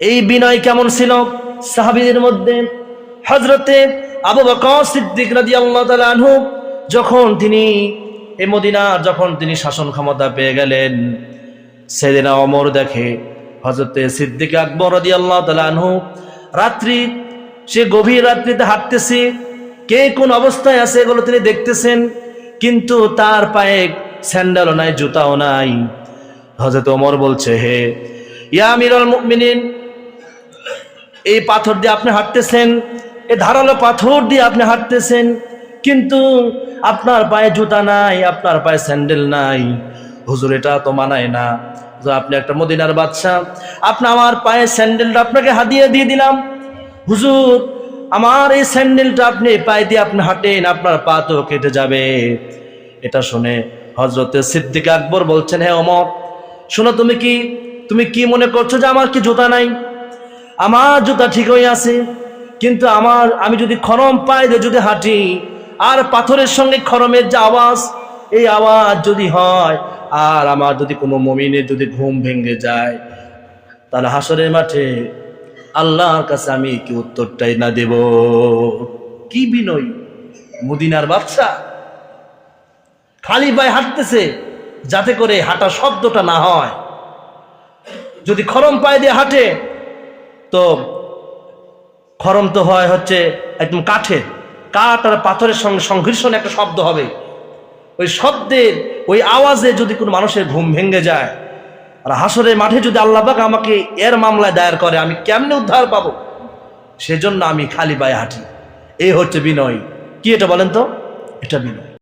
এই বিনয় কেমন ছিল? সাহাবীদের মধ্যে হজরতে আবু বকর সিদ্দিক রাদিয়াল্লাহু তাআলা আনহু যখন তিনি এই মদিনার যখন তিনি শাসন ক্ষমতা পেয়ে গেলেন, সেদিনা অমর দেখে হজরতে সিদ্দিক আকবর রাদিয়াল্লাহু তাআলা আনহু, রাত্রি, সে গভীর রাত্রিতে হাঁটতেছে, কে কোন অবস্থায় আছে এগুলো তিনি দেখতেছেন, কিন্তু তার পায়ে স্যান্ডেলও নাই, জুতাও নাই। হজরত ওমর বলছে, হে, ইয়া আমিরুল মুমিনিন এই পাথর দিয়ে আপনি হাঁটতেছেন এ ধারালো পাথর দিয়ে আপনি হাঁটতেছেন কিন্তু আপনার পায়ে জুতা নাই আপনার পায়ে স্যান্ডেল নাই। হুজুর এটা তো মানায় না। হুজুর, আপনি একটা মদিনার বাদশাহ আপনি আমার পায়ে স্যান্ডেলটা আপনাকে হাতিয়ে দিয়ে দিলাম। হুজুর আমার এই স্যান্ডেলটা আপনি পায়ে দিয়ে আপনি হাঁটেন আপনার পা তো কেটে যাবে। এটা শুনে হজরতে সিদ্দিক আকবর বলছেন হ্যাঁ অমর শোনো তুমি কি তুমি কি মনে করছ যে আমার কি জুতা নাই? আমার জুতা ঠিকই আছে, কিন্তু আমার, আমি যদি খরম পাই দিয়ে যদি হাঁটি, আর পাথরের সঙ্গে খরমের যে আওয়াজ, এই আওয়াজ যদি হয়, আর আমার যদি কোনো মমিনের যদি ঘুম ভেঙে যায়, তাহলে হাসরের মাঠে আল্লাহর কাছে আমি কি উত্তরটাই না দেব? কি বিনয়? মুদিনার বাচ্চা খালি পায়ে হাঁটতেছে, যাতে করে হাঁটা শব্দটা না হয়। যদি খরম পায়ে দিয়ে হাঁটে তো খরম তো হয় হচ্ছে একদম কাঠের কাঠ আর পাথরের সঙ্গে সংঘর্ষণ একটা শব্দ হবে। ওই শব্দের ওই আওয়াজে যদি কোনো মানুষের ঘুম ভেঙে যায়, আর হাসরের মাঠে যদি আল্লাহবাক আমাকে এর মামলায় দায়ের করে, আমি কেমনে উদ্ধার পাবো? সেজন্য আমি খালি পায়ে হাঁটি। এই হচ্ছে বিনয়। কি এটা বলেন তো? এটা বিনয়।